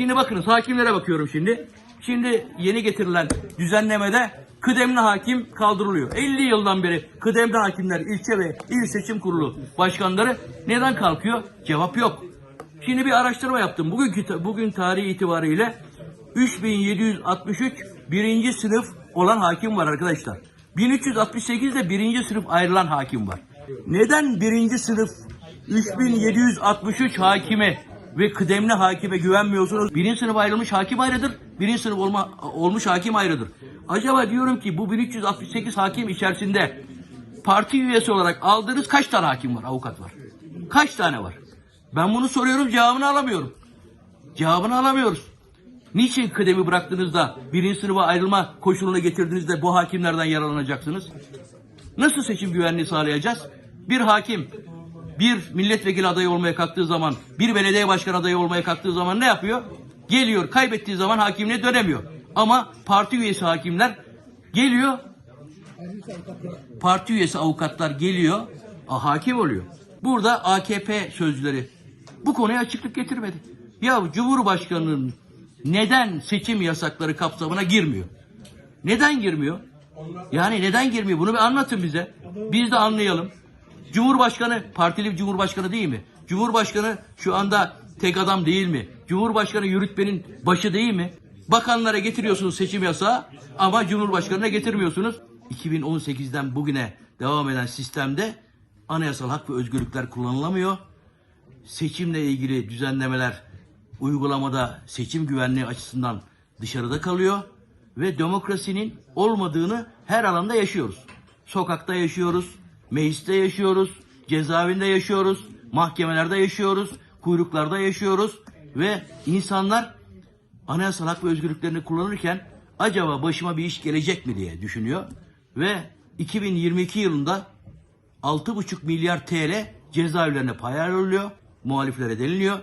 Şimdi bakınız hakimlere bakıyorum şimdi. Şimdi yeni getirilen düzenlemede kıdemli hakim kaldırılıyor. 50 yıldan beri kıdemli hakimler ilçe ve il seçim kurulu başkanları neden kalkıyor? Cevap yok. Şimdi bir araştırma yaptım. Bugünkü bugün tarihi itibariyle 3763 birinci sınıf olan hakim var arkadaşlar. 1368 de birinci sınıf ayrılan hakim var. Neden birinci sınıf 3763 hakime ve kıdemli hakime güvenmiyorsunuz? Birinci sınıf ayrılmış hakim ayrıdır. Birinci sınıf olma, olmuş hakim ayrıdır. Acaba diyorum ki bu 1368 hakim içerisinde parti üyesi olarak aldığınız kaç tane hakim var, avukat var? Kaç tane var? Ben bunu soruyorum cevabını alamıyorum. Cevabını alamıyoruz. Niçin kıdemi bıraktığınızda birinci sınıfa ayrılma koşulunu getirdiğinizde bu hakimlerden yararlanacaksınız? Nasıl seçim güvenliği sağlayacağız? Bir hakim bir milletvekili adayı olmaya kalktığı zaman, bir belediye başkan adayı olmaya kalktığı zaman ne yapıyor? Geliyor, kaybettiği zaman hakimliğe dönemiyor. Ama parti üyesi hakimler geliyor, parti üyesi avukatlar geliyor, a, hakim oluyor. Burada AKP sözcüleri bu konuya açıklık getirmedi. Ya Cumhurbaşkanı'nın neden seçim yasakları kapsamına girmiyor? Neden girmiyor? Yani neden girmiyor? Bunu bir anlatın bize. Biz de anlayalım. Cumhurbaşkanı partili cumhurbaşkanı değil mi? Cumhurbaşkanı şu anda tek adam değil mi? Cumhurbaşkanı yürütmenin başı değil mi? Bakanlara getiriyorsunuz seçim yasağı ama Cumhurbaşkanı'na getirmiyorsunuz. 2018'den bugüne devam eden sistemde anayasal hak ve özgürlükler kullanılamıyor. Seçimle ilgili düzenlemeler uygulamada seçim güvenliği açısından dışarıda kalıyor ve demokrasinin olmadığını her alanda yaşıyoruz. Sokakta yaşıyoruz, mecliste yaşıyoruz, cezaevinde yaşıyoruz, mahkemelerde yaşıyoruz, kuyruklarda yaşıyoruz ve insanlar anayasal hak ve özgürlüklerini kullanırken acaba başıma bir iş gelecek mi diye düşünüyor ve 2022 yılında 6,5 milyar TL cezaevlerine pay ayrılıyor, muhaliflere deniliyor.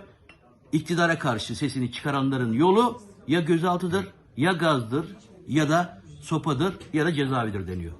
İktidara karşı sesini çıkaranların yolu ya gözaltıdır, ya gazdır, ya da sopadır, ya da cezaevidir deniyor.